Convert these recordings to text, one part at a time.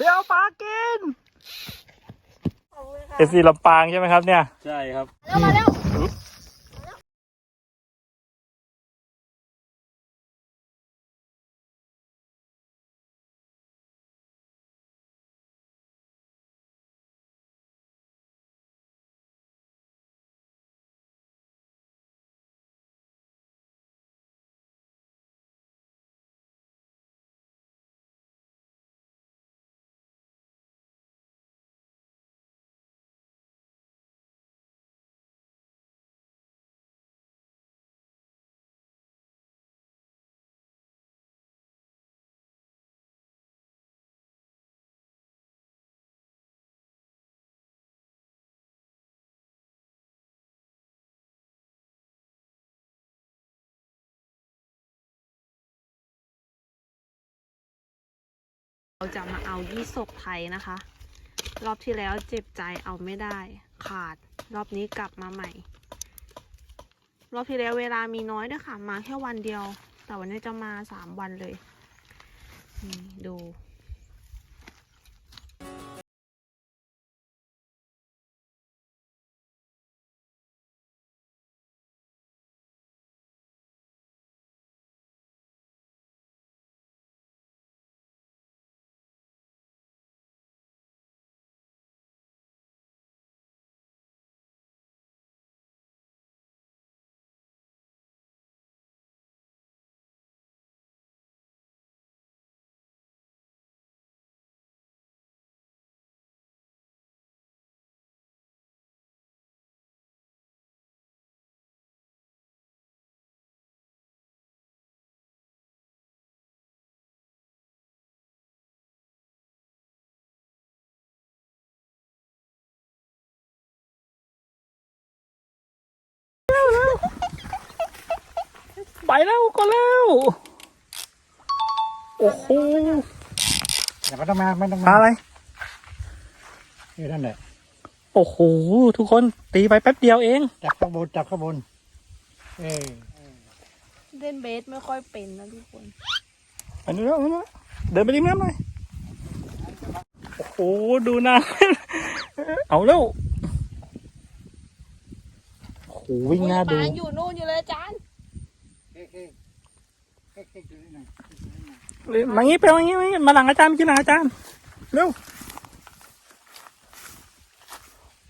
เดี๋ยวปลากินเอฟซีลำปางใช่ไหมครับเนี่ย ใช่ครับ แล้วมาแล้ เราจะมาเอายี่สกไทยนะคะ รอบที่แล้วเจ็บใจเอาไม่ได้ ขาด รอบนี้กลับมาใหม่ รอบที่แล้วเวลามีน้อยด้วยค่ะ มาแค่วันเดียว แต่วันนี้จะมาสามวันเลย นี่ดู ไปแล้วก็แล้ว โอ้โหอย่าไม่ต้องมาไม่ต้องปลามาอะไรนี่นั่นแหละโอ้โหทุกคนตีไปแป๊บเดียวเองจับข้างบนจับข้างบนเออเล่นเบสไม่ค่อยเป็นนะทุกคนไปดูแล้วนะเดินไปริมน้ำหน่อยโอ้โหดูนะเอาแล้วโอ้โหวิ่งหน้าดูปลอยู่นู่นอยู่เลยอาจารย์ เฮ้ยเฮ้ยเฮ้ยเฮ้ยดูนี่หน่อย มางี้ไปมางี้มางี้มาหลังอาจารย์มากินหลังอาจารย์เร็ว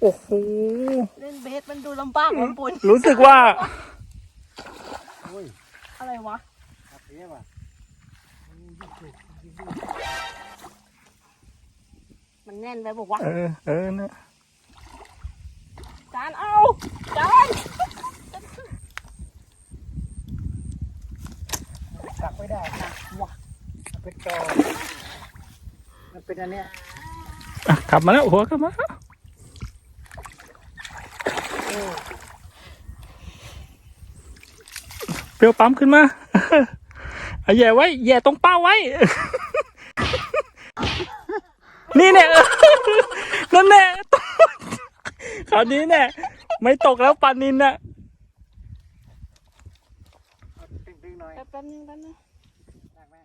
โอ้โหเล่นเบสมันดูลำบากของปุ่นรู้สึกว่าโอ้ยอะไรวะขับเพี้ยว่ะมันแน่นไปบอกว่าเออเออเนี่ยจานเอาจาน จับไม่ได้นะว้ามันเป็นตอมันเป็นอันเนี้ยอะขับมาแล้วหัวขับมาแล้วเปรี้ยวปั๊มขึ้นมาเอาแย่ไว้แย่ตรงเป้าไว้ นี่เนี่ยนั่นแน่คราวนี้เนี่ยไม่ตกแล้วปลานินน่ะ เอาดึงๆหน่อย แป๊บนึงแป๊บนึงได้ไหม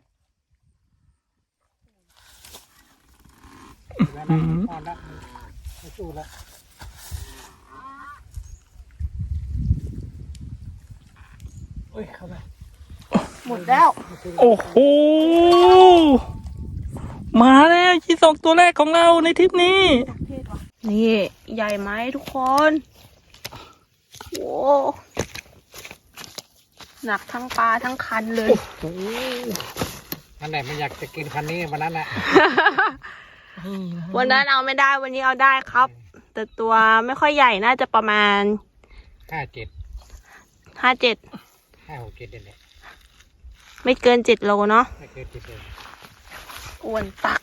แล้วนะอ่อนละไม่สู้ละโอ้ยเข้าไปหมดแล้ว โอ้โห มาแล้วที่สองตัวแรกของเราในทริปนี้ นี่ ใหญ่ไหมทุกคน โอ้ หนักทั้งปลาทั้งคันเลย อันไหนมันอยากจะกินคันนี้วันนั้นแหละวันนั้นเอาไม่ได้วันนี้เอาได้ครับ แต่ตัวไม่ค่อยใหญ่น่าจะประมาณห้าเจ็ดห้าเจ็ดห้าหกเจ็ดเดือนเนี่ยไม่เกินเจ็ดโลเนาะไม่เคยเจ็ดเลยอ้วนตัก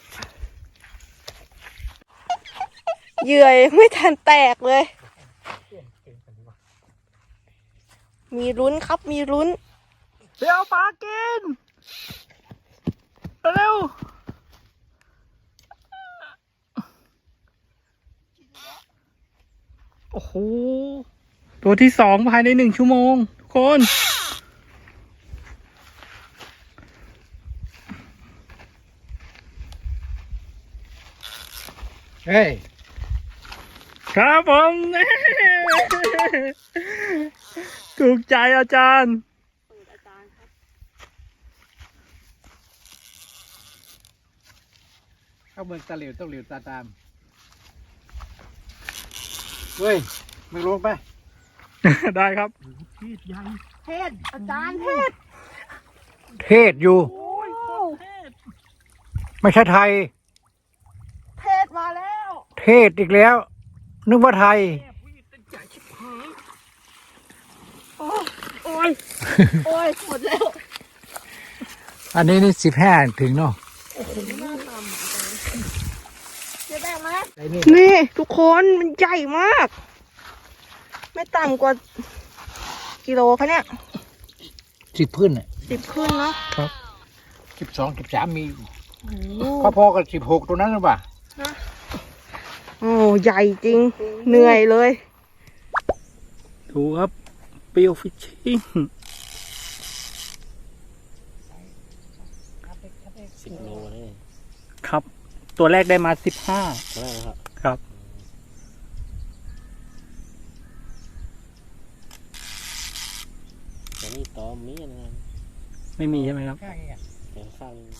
เหยื่อยังไม่ทันแตกเลย มีลุ้นครับมีลุ้น เดี๋ยวปลากิน เร็วโอ้โห ตัวที่สองภายในหนึ่งชั่วโมง ทุกคน เฮ้ย ครับผมถูกใจอาจารย์เปิดอาจารย์ครับเข้าเมืองตะหลิวต้องหลิวตาตามเฮ้ยมึงลงไปได้ครับเทศอาจารย์เทศเทศอยู่ โอ้ยโคตรเทศไม่ใช่ไทย เทศมาแล้ว เทศอีกแล้ว นึกว่าไทยโยโอ้ยโอ้ยหมดแล้ว อันนี้นี่สิบห้าถึงเนาะจะได้ไหมไอ้นี่นี่ทุกคนมันใหญ่มาก ไม่ต่ำกว่า กิโลคะเนี่ยสิบพื้นอะสิบขึ้นเนาะสิบสองสิบสามมีโอ้พอๆกับสิบหกตัวนั้นหรือเปล่าโอ้ใหญ่จริง เหนื่อยเลย ดูครับ เปรียวฟิชชิ่งสิบโลนี่ครับ ตัวแรกได้มาสิบห้าเท่าไหร่นะครับ ครับ แต่นี่ตอมมีนะไม่มีใช่ไหมครับแต่ข้างนึง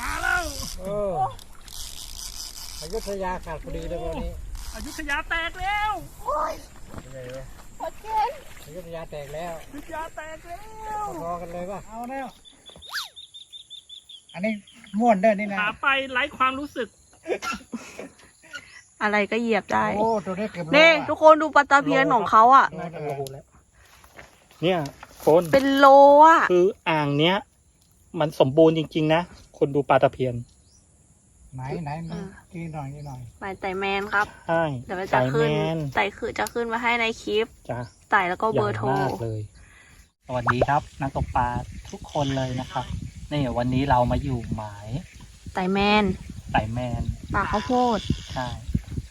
มาแล้ว เออ อยุธยาขาดพอดีเลยวันนี้อยุธยาแตกแล้วอยุธยาแตกแล้วอยุธยาแตกแล้วพอๆกันเลยป่ะเอาแล้ว อันนี้ม่วนเด้อนี่นะขาไปไร้ความรู้สึก อะไรก็เหยียบได้โอ้ตัวนี้เก็บโลนี่อะทุกคนดูปลาตะเพียนของเขาอะน่าจะโลแล้วเนี่ยคนเป็นโลอะคืออ่างเนี้ย มันสมบูรณ์จริง ๆ นะคนดูปลาตะเพียน ไหนไหนไหนอ่ากินหน่อยกินหน่อยหมายไต่แมนครับใช่เดี๋ยวมันจะไก่แมขึ้นนไต่คือจะขึ้นมาให้ในคลิปจ้ะไต่แล้วก็เบอร์โทรใหญ่มากเลย สวัสดีครับ นักตกปลาทุกคนเลยนะครับนี่วันนี้เรามาอยู่หมายไต่แมนไต่แมนป่าข้าวโพดใช่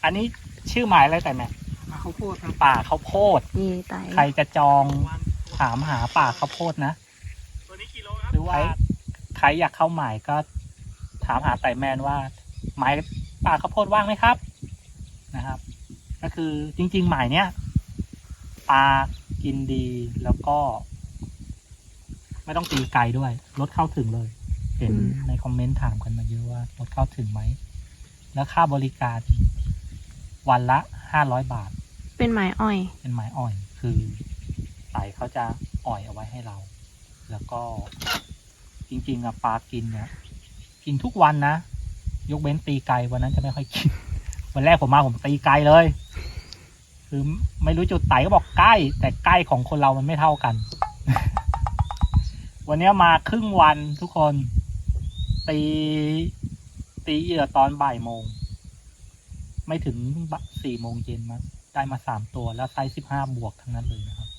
อันนี้ชื่อหมายอะไรไต่แมนมาเขาพูดครับป่าข้าวโพดนี่ไต่ใครจะจองถามหาป่าข้าวโพดนะหรือว่าใครอยากเข้าหมายก็ ถามหาไต่แมนว่าหมายป่าข้าวโพดว่างไหมครับนะครับ ก็คือจริง ๆ หมายเนี้ยปลากินดีแล้วก็ ไม่ต้องตีไกลด้วยรถเข้าถึงเลย เห็นในคอมเมนต์ถามกันมาเยอะว่ารถเข้าถึงไหม แล้วค่าบริการวันละห้าร้อยบาท เป็นไม้อ้อย เป็นไม้อ่อยคือไต่เขาจะอ่อยเอาไว้ให้เรา แล้วก็จริง ๆอะปลากินเนี่ย กินทุกวันนะ ยกเว้นตีไก่วันนั้นจะไม่ค่อยกิน วันแรกผมมาผมตีไก่เลย คือไม่รู้จุดไต่ก็บอกใกล้ แต่ใกล้ของคนเรามันไม่เท่ากัน วันนี้มาครึ่งวันทุกคน ตี ตีเหยื่อตอนบ่ายโมง ไม่ถึงสี่โมงเย็นมั้งได้มาสามตัวแล้วไซส์สิบห้าบวกทั้งนั้นเลยนะครับ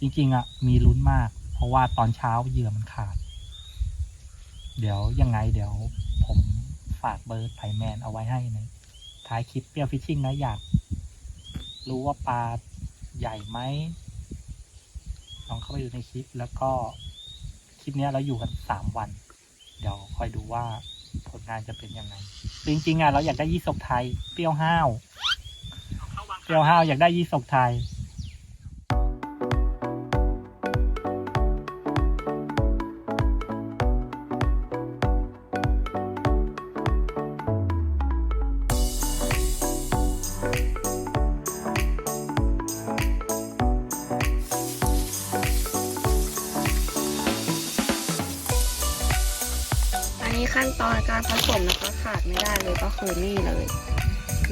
จริงๆอะ มีลุ้นมาก เพราะว่าตอนเช้าเหยื่อมันขาด เดี๋ยวยังไงเดี๋ยวผมฝากเบอร์ไผ่แมนเอาไว้ให้ในท้ายคลิปเปรี้ยวฟิชชิ่งนะอยากรู้ว่าปลาใหญ่ไหมลองเข้าไปดูในคลิปแล้วก็คลิปนี้เราอยู่กันสามวัน เดี๋ยวคอยดูว่าผลงานจะเป็นยังไงจริงๆอะเราอยากได้ยี่สกไทยเปรี้ยวห้าวเปรี้ยวห้าวอยากได้ยี่สกไทย ขั้นตอนการผสมนะคะขาดไม่ได้เลยก็คือนี่เลย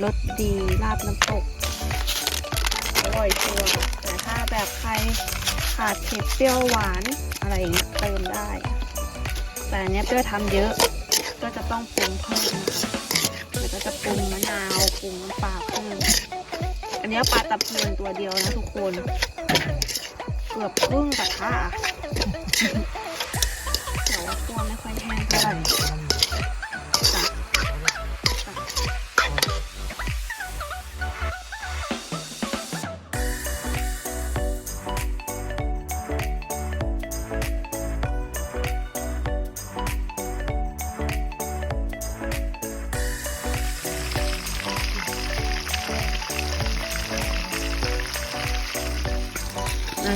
รสดีราบน้ำตกอร่อยชัวร์แต่ถ้าแบบใครขาดเผ็ดเปรี้ยวหวานอะไรอย่างเงี้ยเติมได้ แต่อันเนี้ยเปรี้ยวทำเยอะ ก็จะต้องปรุงเพิ่มนะคะเดี๋ยวก็จะปรุงมะนาวปรุงน้ำปลาเพิ่มอันนี้ปลาตะเพียนตัวเดียวนะทุกคน เกือบครึ่งกระทะ ส่ั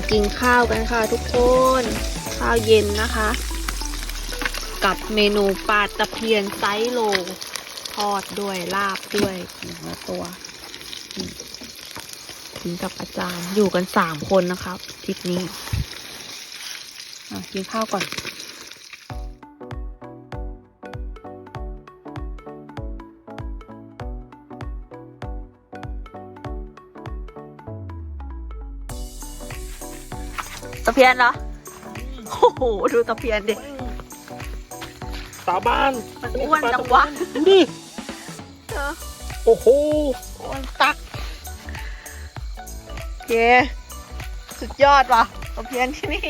กกินข้าวกันค่ะทุกคน ข้าวเย็นนะคะ กับเมนูปลาตะเพียนไซส์โล ทอดด้วยลาบด้วยละตัวกินกับอาจารย์อยู่กันสามคนนะครับทริปนี้กินข้าวก่อนตะเพียนเหรอ โอ้โห ดูตะเพียนดิาบานมันอ้วนจังวะดูดิเออโอ้โหอ้วนตักเย้สุดยอดว่ะตะเพียนที่นี่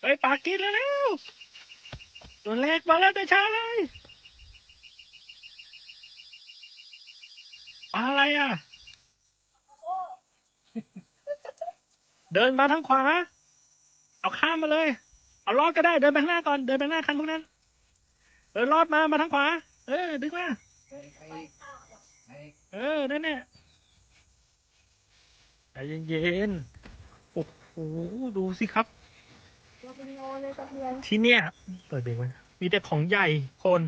เฮ้ยปากกินแล้วแล้วตัวแรกมาแล้วแต่เช้าเลยปลาอะไรอะ เดินมาทางขวา เอาข้ามมาเลย เอาลอดก็ได้เดินไปข้างหน้าก่อนเดินไปข้างหน้าคันพวกนั้นเดินลอดมามาทางขวา เออดึงมาเออนั่นแหละใจเย็นๆโอ้โหดูสิครับ ที่เนี่ย เปิดเบรกไว้มีแต่ของใหญ่คน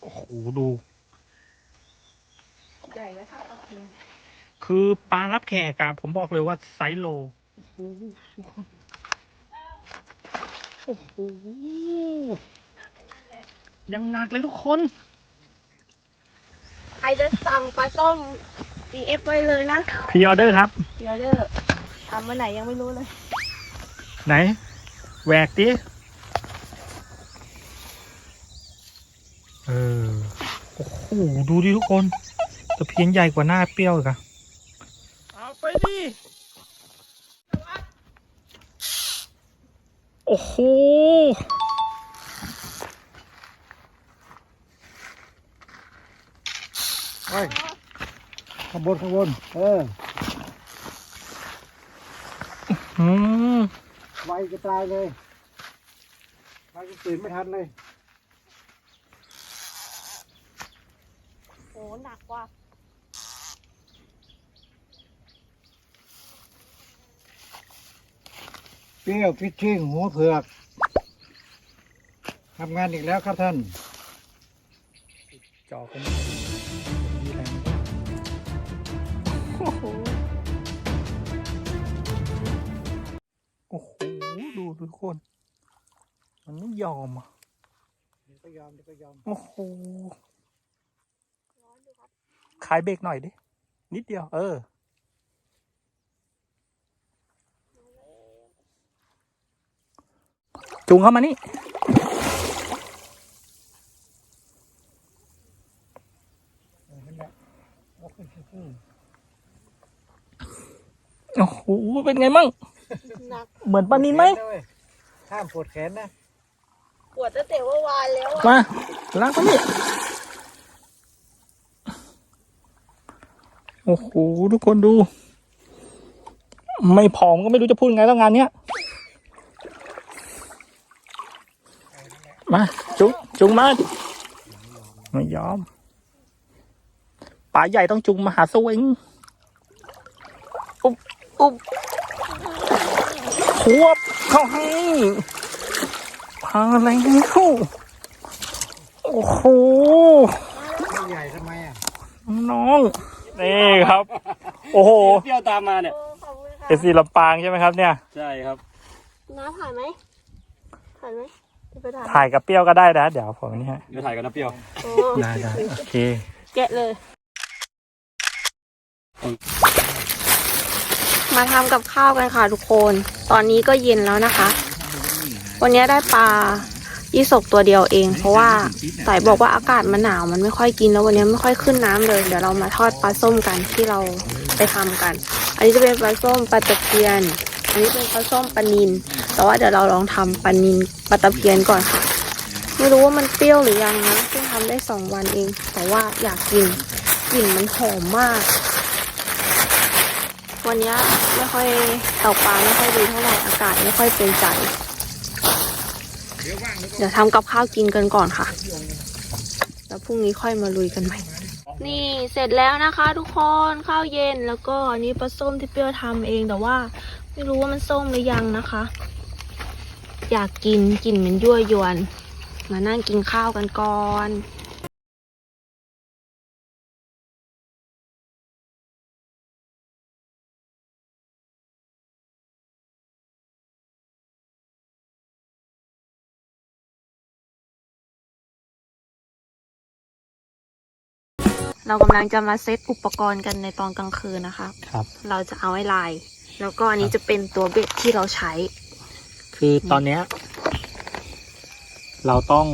โอ้โหดู ใหญ่ไหมคะตะเพียนคือปลารับแขกอะผมบอกเลยว่าไซส์โล โอ้โหยังหนักเลยทุกคน ใครจะสั่งปลาส้ม DF ไว้เลยนะพรีออเดอร์ครับ เดี๋ยวเด้อทำเมื่อไหร่ยังไม่รู้เลย ไหน แหวกดิเออ โอ้โห ดูดิทุกคนตะเพียนใหญ่กว่าหน้าเปรี้ยวอีกอะเอาไปดิ โอ้โหเฮ้ยข้างบนข้างบนเออ อืม ไวจะตายเลยไวจะตื่นไม่ทันเลย โอ้หนักว่ะเปรี้ยวพิชชิ่งหัวเผือกทำงานอีกแล้วครับท่านจอกัน คน มันไม่ยอมอะเดี๋ยวก็ยอมเดี๋ยวก็ยอมโอ้โหขายเบรกหน่อยดิ นิดเดียว เออจุงเข้ามานี่ เออนั่นแหละยกขึ้นขึ้นโอ้โห เป็นไงมั่ง หนักเหมือนปลานินไหมแขะเว้ย ห้ามปวดแขนนะ ปวดตั้งแต่เมื่อวานแล้วอะมาล้างเขานี่โอ้โหทุกคนดู ไม่ผอมก็ไม่รู้จะพูดไงแล้วงานเนี้ยมาจุงจุงมาไม่ยอมป่าใหญ่ต้องจุงมาหาสวิงอุ๊บอุ๊บควบ เข้าให้พาแล้วโอ้โหไม่ใหญ่ทำไมอะน้องนี่ครับ โอ้โหเปรี้ยวตามมาเนี่ยโอ้ขอบคุณค่ะเอซีลำปางใช่ไหมครับ เนี่ย ใช่ครับ น้าถ่ายไหมถ่ายไหมจะไปถ่ายถ่ายกับเปรี้ยวก็ได้นะเดี๋ยวผมนี่ฮะเดี๋ยวถ่ายกันนะเปรี้ยวโอ้ได้ได้โอเค แกะเลย มาทำกับข้าวกันค่ะทุกคน ตอนนี้ก็เย็นแล้วนะคะ วันนี้ได้ปลายี่สกตัวเดียวเอง เพราะว่าสายบอกว่าอากาศมันหนาวมันไม่ค่อยกินแล้ววันนี้ไม่ค่อยขึ้นน้ำเลย เดี๋ยวเรามาทอดปลาส้มกันที่เราไปทำกัน อันนี้จะเป็นปลาส้มปลาตะเพียน อันนี้เป็นปลาส้มปลานินแต่ว่าเดี๋ยวเราลองทำปลานินปลาตะเพียนก่อนค่ะ ไม่รู้ว่ามันเปรี้ยวหรือยังนะเพิ่งทำได้สองวันเอง แต่ว่าอยากกินกลิ่นมันหอมมาก วันนี้ไม่ค่อยเต่าปลาไม่ค่อยดีเท่าไหร่อากาศไม่ค่อยเป็นใจ เดี๋ยวทำกับข้าวกินกันก่อนค่ะ แล้วพรุ่งนี้ค่อยมาลุยกันใหม่ นี่เสร็จแล้วนะคะ ทุกคนข้าวเย็นแล้วก็อันนี้ปลาส้มที่เปรี้ยวทำเองแต่ว่า ไม่รู้ว่ามันส้มหรือยังนะคะ อยากกินกลิ่นมันยั่วยวน มานั่งกินข้าวกันก่อน เรากำลังจะมาเซตอุปกรณ์กันในตอนกลางคืนนะคะ ครับ เราจะเอาไว้ลาย แล้วก็อันนี้จะเป็นตัวเบ็ดที่เราใช้ คือตอนเนี้ยเราต้อง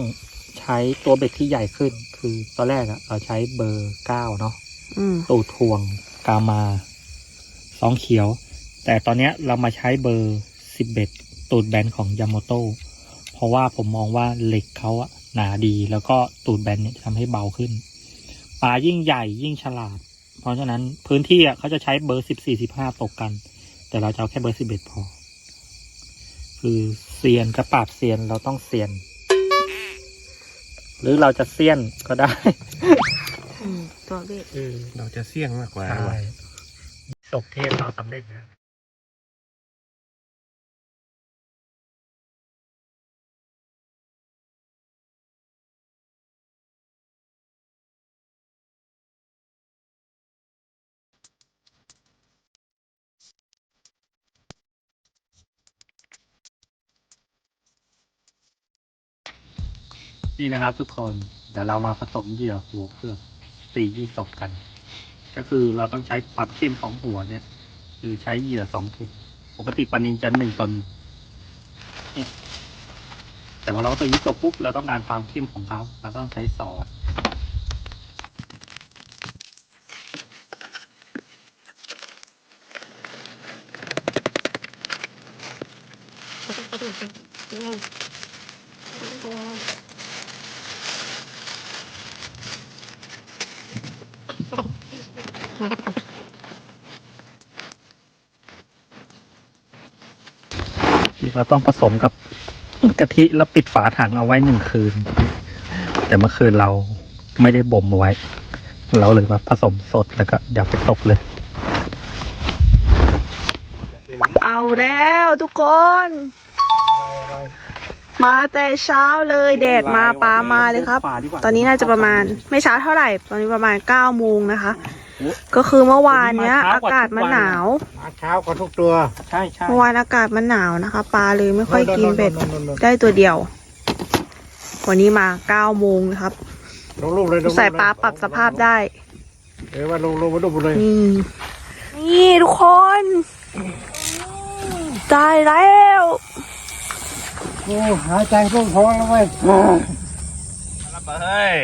ใช้ตัวเบ็ดที่ใหญ่ขึ้น คือตอนแรกอะเราใช้เบอร์เก้าเนาะอืมตูดทวงกามาสองเขียว แต่ตอนเนี้ยเรามาใช้เบอร์สิบเอ็ดตูดแบนของยา m โมโตเพราะว่าผมมองว่าเหล็กเขาอะหนาดีแล้วก็ตูดแบนเนี่ยจะทำให้เบาขึ้น ปลายิ่งใหญ่ยิ่งฉลาด เพราะฉะนั้นพื้นที่อะเขาจะใช้เบอร์สิบสี่สิบห้าตกกัน แต่เราจะเอาแค่เบอร์สิบเอ็ดพอ คือเซียนกับปราบเซียนเราต้องเซียน หรือเราจะเซียนก็ได้อืมตัวเบ็ดเราจะเสี่ยงมากกว่าใช่ศกเทพเราสำเร็จนะ นี่นะครับทุกคนเดี๋ยวเรามาผสมเหยื่อหัวเพื่อตียี่สกกัน ก็คือเราต้องใช้ความเข้มของหัวเนี่ย คือใช้เหยื่อสองเข็มปกติปานินจะหนึ่งตนเนี่ยแต่พอเราตัวยี่ตกปุ๊บเราต้องการความเข้มของเขาเราต้องใช้สอง เราต้องผสมกับกะทิแล้วปิดฝาถังเอาไว้หนึ่งคืน แต่เมื่อคืนเราไม่ได้บ่มเอาไว้ เราเลยมาผสมสดแล้วก็เดี๋ยวไปตกเลย เอาแล้วทุกคน มาแต่เช้าเลยแดดมาปลามาเลยครับ ตอนนี้น่าจะประมาณไม่เช้าเท่าไหร่ ตอนนี้ประมาณ9ก้าโมงนะคะ ก็คือเมื่อวานเนี้ย อากาศมันหนาว มาเช้ากว่าทุกตัว ใช่ใช่เมื่อวานอากาศมันหนาวนะคะ ปลาเลยไม่ค่อยกินเบ็ดๆๆได้ตัวเดียว วันนี้มา9ก้าโมงนะครับๆลงรูปเลยลงรูปเลยใส่ปลาปรับสภาพได้เออว่าลงลงมาดูเลยนี่นี่ทุกคนได้แล้วโอ้หายใจร่วงท้องแล้วเว้ยเฮ้ย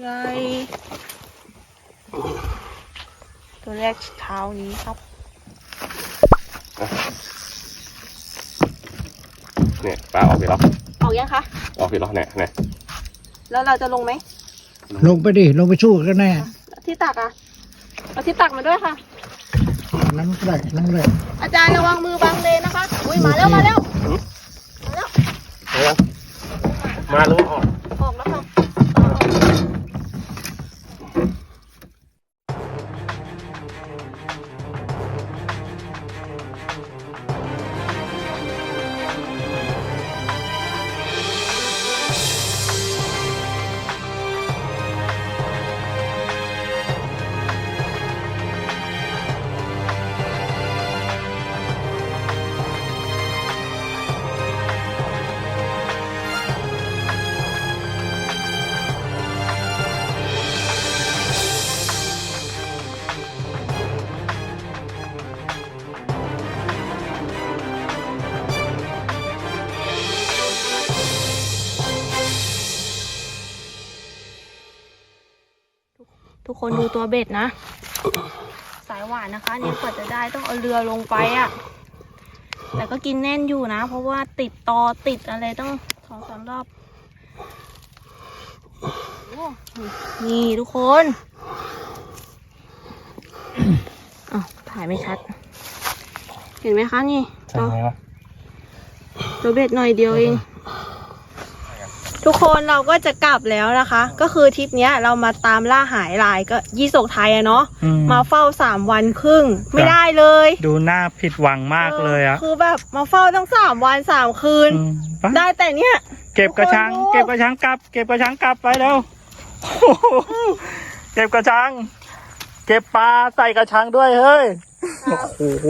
ใหญ่ตัวแรกเช้านี้ครับเนี่ยปลาออกไปแล้วออกยังคะ ออกไปแล้วเนี่ยเนี่ยแล้วเราจะลงไหม ลงไปดิ ลงไปสู้กันแน่ ที่ตักอะเอาที่ตักมาด้วยค่ะ น้ำก็ได้น้ำก็ได้อาจารย์ระวังมือบังเลนนะคะ อุ้ยมาแล้วมาแล้ว มาแล้ว มารู้ออกออก ตัวเบ็ดนะ สายหวานนะคะเนี่ยกว่าจะได้ต้องเอาเรือลงไปอะ่ะ แต่ก็กินแน่นอยู่นะ เพราะว่าติดตอติดอะไรต้องสองสามรอบโอ้นี่ทุกคนอะถ่ายไม่ชัด เห็นไหมคะนี่ใช่ไหมวะตัวเบ็ดหน่อยเดียวเอง ทุกคนเราก็จะกลับแล้วนะคะ ก็คือทริปเนี้ยเรามาตามล่าหายลายก็ยี่สกไทยอะเนาะอืม มาเฝ้าสามวันครึ่ง ไม่ได้เลยดูหน้าผิดหวังมากเลยอะคือแบบมาเฝ้าตั้งสามวันสามคืน มไปได้แต่เนี้ย เก็บกระชัง ทุกคนดู เก็บกระชังกลับ เก็บกระชังกลับไปแล้วเก็บกระชัง เก็บปลาใส่กระชังด้วยเฮ้ยโอ้โห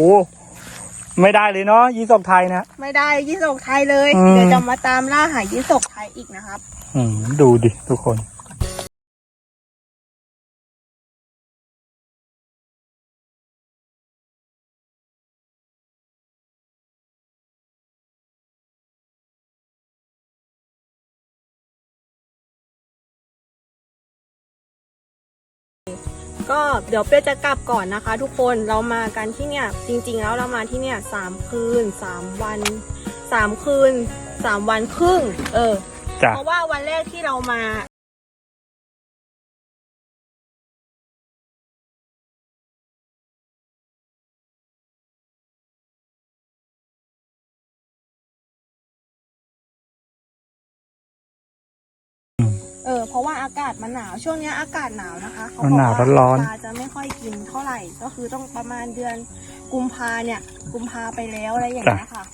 ไม่ได้เลยเนาะยี่สกไทยนะ ไม่ได้ยี่สกไทยเลยอืมเดี๋ยวจะมาตามล่าหายี่สกไทยอีกนะครับ อืมดูดิทุกคน ก็เดี๋ยวเปียจะกลับก่อนนะคะ ทุกคนเรามากันที่เนี่ยจริง ๆ แล้วเรามาที่เนี่ยสามคืนสามวันสามคืนสามวันครึ่ง เออ จ้ะ เพราะว่าวันแรกที่เรามา เออเพราะว่าอากาศมันหนาวช่วงเนี้ยอากาศหนาวนะคะเขามันบอกหนาวว่าร้อนปลาจะไม่ค่อยกินเท่าไหร่ก็คือต้องประมาณเดือนกุมภาเนี่ย กุมภาไปแล้วอะไรอย่างเงี้ยค่ะ